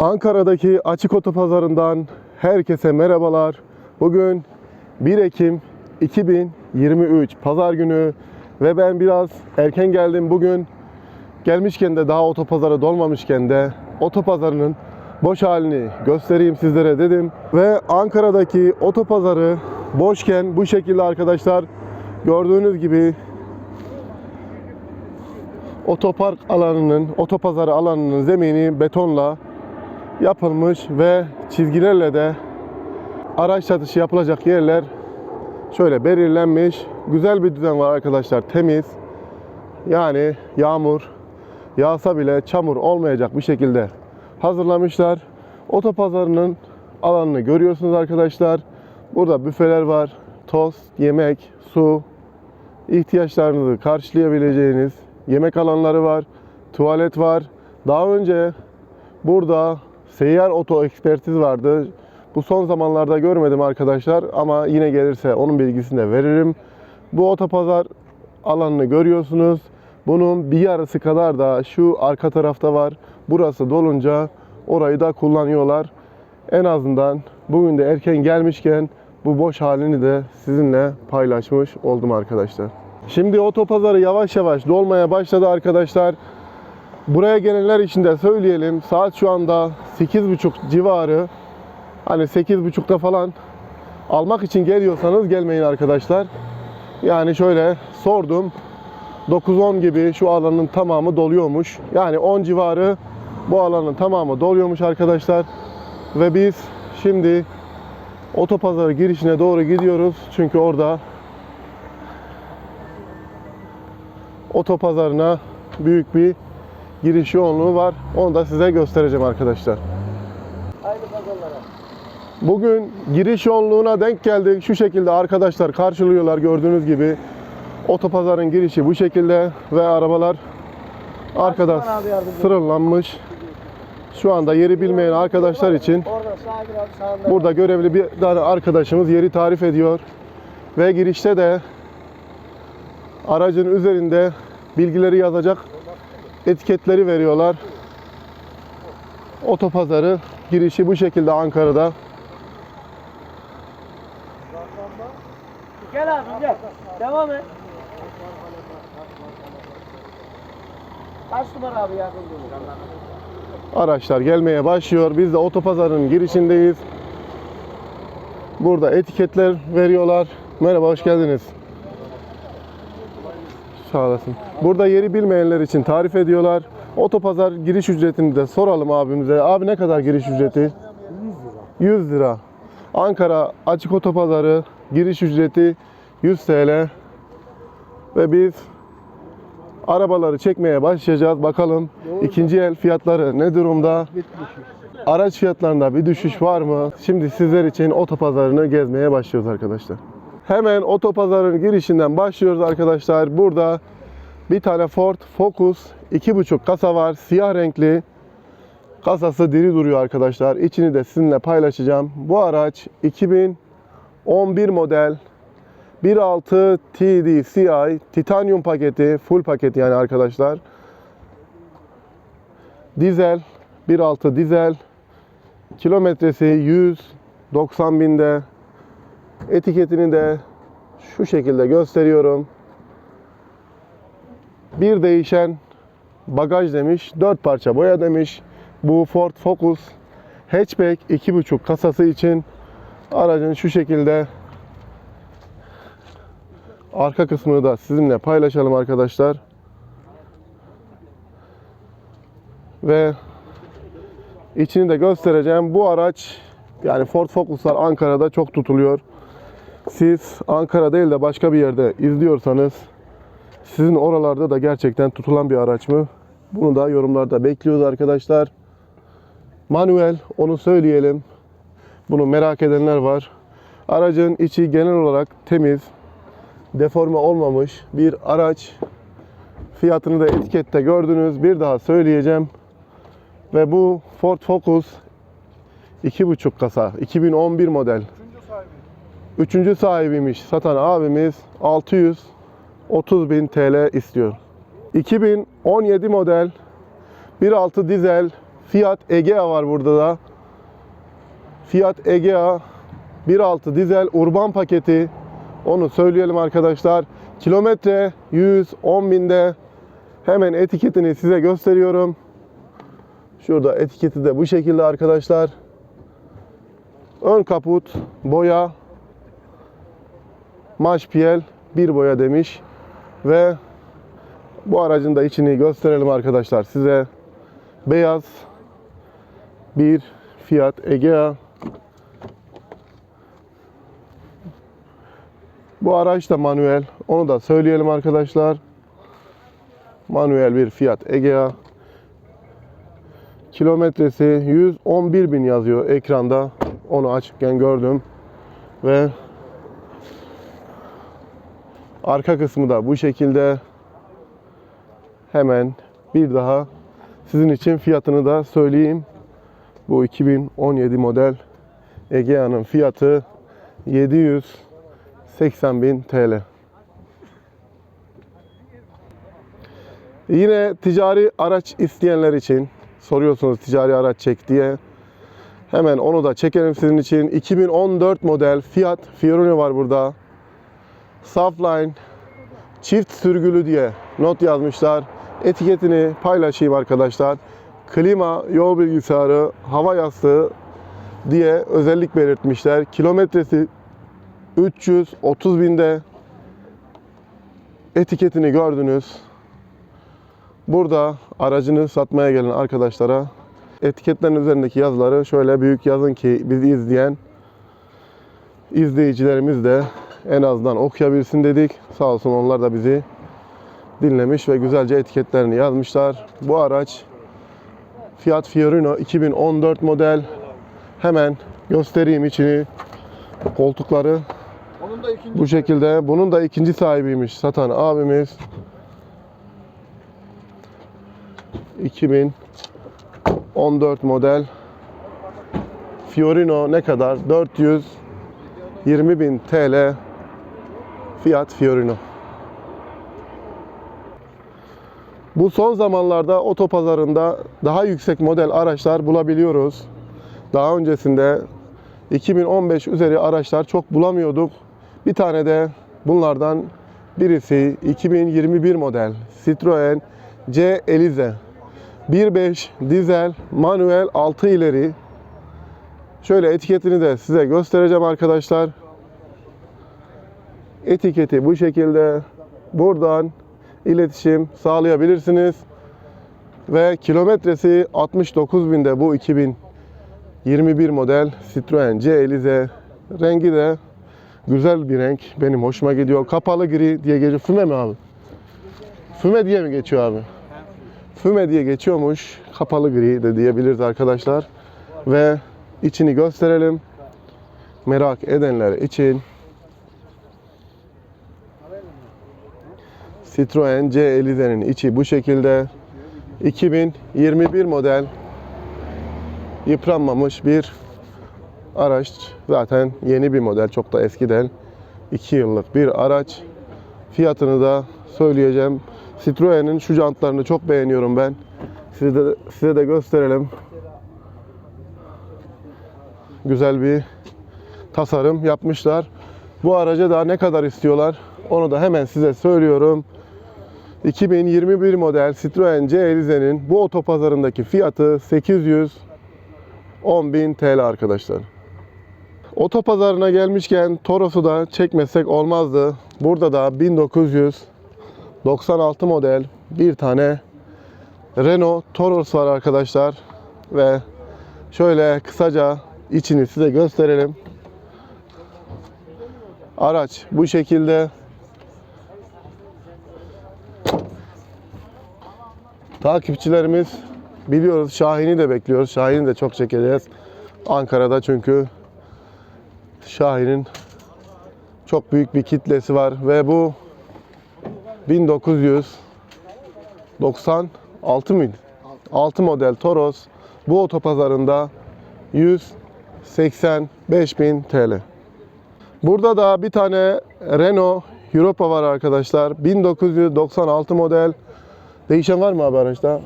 Ankara'daki açık otopazarından herkese merhabalar. Bugün 1 Ekim 2023 Pazar günü ve ben biraz erken geldim bugün. Gelmişken de daha otopazara dolmamışken de otopazarının boş halini göstereyim sizlere dedim. Ve Ankara'daki otopazarı boşken bu şekilde arkadaşlar gördüğünüz gibi otopark alanının, otopazarı alanının zemini betonla yapılmış ve çizgilerle de araç satışı yapılacak yerler şöyle belirlenmiş. Güzel bir düzen var arkadaşlar. Temiz. Yani yağmur yağsa bile çamur olmayacak bir şekilde hazırlamışlar. Otopazarının alanını görüyorsunuz arkadaşlar. Burada büfeler var. Tost, yemek, su, ihtiyaçlarınızı karşılayabileceğiniz yemek alanları var. Tuvalet var. Daha önce burada seyyar oto ekspertiz vardı. Bu son zamanlarda görmedim arkadaşlar ama yine gelirse onun bilgisini de veririm. Bu otopazar alanını görüyorsunuz. Bunun bir yarısı kadar da şu arka tarafta var. Burası dolunca orayı da kullanıyorlar. En azından bugün de erken gelmişken bu boş halini de sizinle paylaşmış oldum arkadaşlar. Şimdi otopazarı yavaş yavaş dolmaya başladı arkadaşlar. Buraya gelenler için de söyleyelim. Saat şu anda 8.30 civarı. Hani 8.30'da falan almak için geliyorsanız gelmeyin arkadaşlar. Yani şöyle sordum. 9-10 gibi şu alanın tamamı doluyormuş. Yani 10 civarı bu alanın tamamı doluyormuş arkadaşlar. Ve biz şimdi otopazarı girişine doğru gidiyoruz. Çünkü orada otopazarına büyük bir giriş yoğunluğu var. Onu da size göstereceğim arkadaşlar. Pazarlara. Bugün giriş yoğunluğuna denk geldik. Şu şekilde arkadaşlar karşılıyorlar gördüğünüz gibi. Otopazarın girişi bu şekilde ve arabalar arkada sıralanmış. Şu anda yeri bilmeyen arkadaşlar için burada görevli bir tane arkadaşımız yeri tarif ediyor. Ve girişte de aracın üzerinde bilgileri yazacak etiketleri veriyorlar. Otopazarı girişi bu şekilde Ankara'da. Gel abi gel. Devam et. Kaç numara abi yakın. Araçlar gelmeye başlıyor. Biz de otopazarın girişindeyiz. Burada etiketler veriyorlar. Merhaba, hoş geldiniz. Sağ olasın. Burada yeri bilmeyenler için tarif ediyorlar. Otopazar giriş ücretini de soralım abimize. Abi ne kadar giriş ücreti? 100 lira. Ankara Açık Otopazarı giriş ücreti 100 TL. Ve biz arabaları çekmeye başlayacağız. Bakalım ikinci el fiyatları ne durumda? Araç fiyatlarında bir düşüş var mı? Şimdi sizler için otopazarını gezmeye başlıyoruz arkadaşlar. Hemen otopazarın girişinden başlıyoruz arkadaşlar. Burada bir tane Ford Focus 2.5 kasa var. Siyah renkli. Kasası diri duruyor arkadaşlar. İçini de sizinle paylaşacağım. Bu araç 2011 model 1.6 TDCi titanyum paketi, full paket yani arkadaşlar. Dizel 1.6 dizel. Kilometresi 190 binde. Etiketini de şu şekilde gösteriyorum. Bir değişen bagaj demiş, 4 parça boya demiş. Bu Ford Focus hatchback 2.5 kasası için aracın şu şekilde arka kısmını da sizinle paylaşalım arkadaşlar. Ve içini de göstereceğim. Bu araç yani Ford Focus'lar Ankara'da çok tutuluyor. Siz Ankara değil de başka bir yerde izliyorsanız sizin oralarda da gerçekten tutulan bir araç mı? Bunu da yorumlarda bekliyoruz arkadaşlar. Manuel onu söyleyelim. Bunu merak edenler var. Aracın içi genel olarak temiz, deforme olmamış bir araç. Fiyatını da etikette gördünüz. Bir daha söyleyeceğim. Ve bu Ford Focus 2.5 kasa 2011 model. Üçüncü sahibiymiş satan abimiz 630 bin TL istiyor. 2017 model 1.6 dizel Fiat Egea var burada da. Fiat Egea 1.6 dizel urban paketi. Onu söyleyelim arkadaşlar. Kilometre 110 binde. Hemen etiketini size gösteriyorum. Şurada etiketi de bu şekilde arkadaşlar. Ön kaput, boya, maşpiyel, bir boya demiş. Ve bu aracın da içini gösterelim arkadaşlar size. Beyaz bir Fiat Egea. Bu araç da manuel. Onu da söyleyelim arkadaşlar. Manuel bir Fiat Egea. Kilometresi 111 bin yazıyor ekranda. Onu açıkken gördüm. Ve arka kısmı da bu şekilde. Hemen bir daha sizin için fiyatını da söyleyeyim. Bu 2017 model Egea'nın fiyatı 780 bin TL. Yine ticari araç isteyenler için soruyorsunuz ticari araç çek diye. Hemen onu da çekelim sizin için. 2014 model Fiat Fiorino var burada. Safline çift sürgülü diye not yazmışlar. Etiketini paylaşayım arkadaşlar. Klima, yol bilgisayarı, hava yastığı diye özellik belirtmişler. Kilometresi 330 binde. Etiketini gördünüz. Burada aracını satmaya gelen arkadaşlara etiketlerin üzerindeki yazıları şöyle büyük yazın ki bizi izleyen izleyicilerimiz de en azından okuyabilsin dedik. Sağ olsun onlar da bizi dinlemiş ve güzelce etiketlerini yazmışlar. Bu araç Fiat Fiorino 2014 model. Hemen göstereyim içini. Koltukları Onun da ikinci bu şekilde. Bunun da ikinci sahibiymiş satan abimiz. 2014 model Fiorino ne kadar? 420 bin TL Fiat Fiorino. Bu son zamanlarda otopazarında daha yüksek model araçlar bulabiliyoruz. Daha öncesinde 2015 üzeri araçlar çok bulamıyorduk. Bir tane de bunlardan birisi 2021 model Citroen C Elize 1.5 dizel manuel 6 ileri. Şöyle etiketini de size göstereceğim arkadaşlar. Etiketi bu şekilde. Buradan iletişim sağlayabilirsiniz. Ve kilometresi 69 binde bu 2021 model Citroen C Elize. Rengi de güzel bir renk. Benim hoşuma gidiyor. Kapalı gri diye geçiyor. Füme mi abi? Füme diye mi geçiyor abi? Füme diye geçiyormuş. Kapalı gri de diyebiliriz arkadaşlar. Ve içini gösterelim. Merak edenler için Citroen C Elize'nin içi bu şekilde. 2021 model yıpranmamış bir araç. Zaten yeni bir model. Çok da eski değil. 2 yıllık bir araç. Fiyatını da söyleyeceğim. Citroen'in şu jantlarını çok beğeniyorum ben. Size de, size de gösterelim. Güzel bir tasarım yapmışlar. Bu araca da ne kadar istiyorlar? Onu da hemen size söylüyorum. 2021 model Citroen C Elize'nin bu otopazarındaki fiyatı 810.000 TL arkadaşlar. Otopazarına gelmişken Toros'u da çekmesek olmazdı. Burada da 1996 model bir tane Renault Toros var arkadaşlar. Ve şöyle kısaca içini size gösterelim. Araç bu şekilde. Takipçilerimiz biliyoruz Şahin'i de bekliyoruz. Şahin'i de çok çekeceğiz. Ankara'da çünkü Şahin'in çok büyük bir kitlesi var ve bu 1996 mıydı? 6 model Toros bu otopazarında 185.000 TL. Burada da bir tane Renault Europa var arkadaşlar. 1996 model Değişen var mı abi araçta?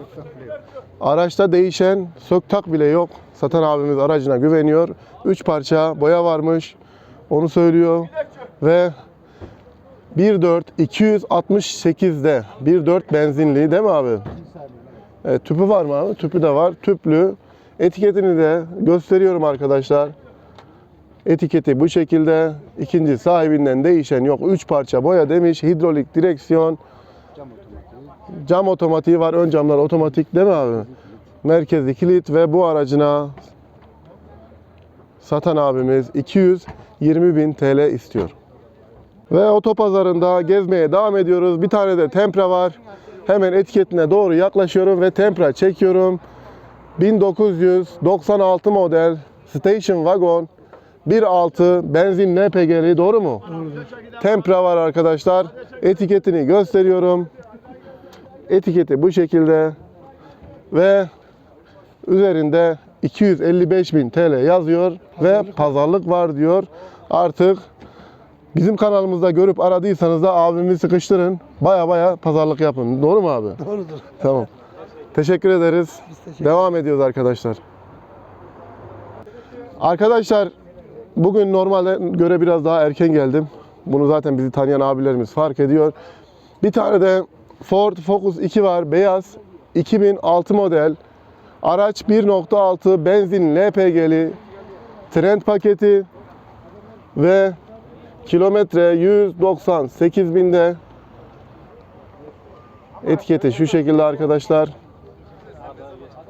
Araçta değişen sök tak bile yok. Satan abimiz aracına güveniyor. 3 parça boya varmış. Onu söylüyor. Ve 1.4 268'de 1.4 benzinli değil mi abi? Evet, tüpü var mı abi? Tüpü de var. Tüplü. Etiketini de gösteriyorum arkadaşlar. Etiketi bu şekilde. İkinci sahibinden değişen yok. 3 parça boya demiş. Hidrolik direksiyon. Cam otomatiği var. Ön camlar otomatik değil mi abi? Merkezi kilit ve bu aracına satan abimiz 220 bin TL istiyor. Ve otopazarında gezmeye devam ediyoruz. Bir tane de Tempra var. Hemen etiketine doğru yaklaşıyorum ve Tempra çekiyorum. 1996 model Station Wagon 1.6 benzin LPG'li doğru mu? Tempra var arkadaşlar. Etiketini gösteriyorum. Etiketi bu şekilde ve üzerinde 255 bin TL yazıyor ve pazarlık var diyor. Artık bizim kanalımızda görüp aradıysanız da abimi sıkıştırın. Baya baya pazarlık yapın. Doğru mu abi? Doğrudur. Tamam. Teşekkür ederiz. Devam ediyoruz arkadaşlar. Arkadaşlar bugün normalde göre biraz daha erken geldim. Bunu zaten bizi tanıyan abilerimiz fark ediyor. Bir tane de Ford Focus 2 var. Beyaz. 2006 model. Araç 1.6 benzin LPG'li. Trend paketi. Ve kilometre 198 binde. Etiketi şu şekilde arkadaşlar.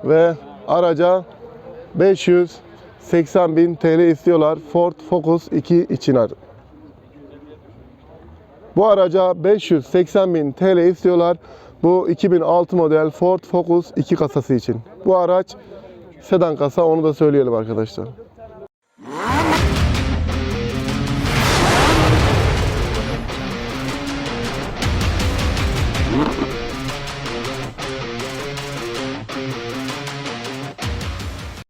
Ve araca 580 bin TL istiyorlar Ford Focus 2 için. Bu araca 580 bin TL istiyorlar. Bu 2006 model Ford Focus 2 kasası için. Bu araç sedan kasa onu da söyleyelim arkadaşlar.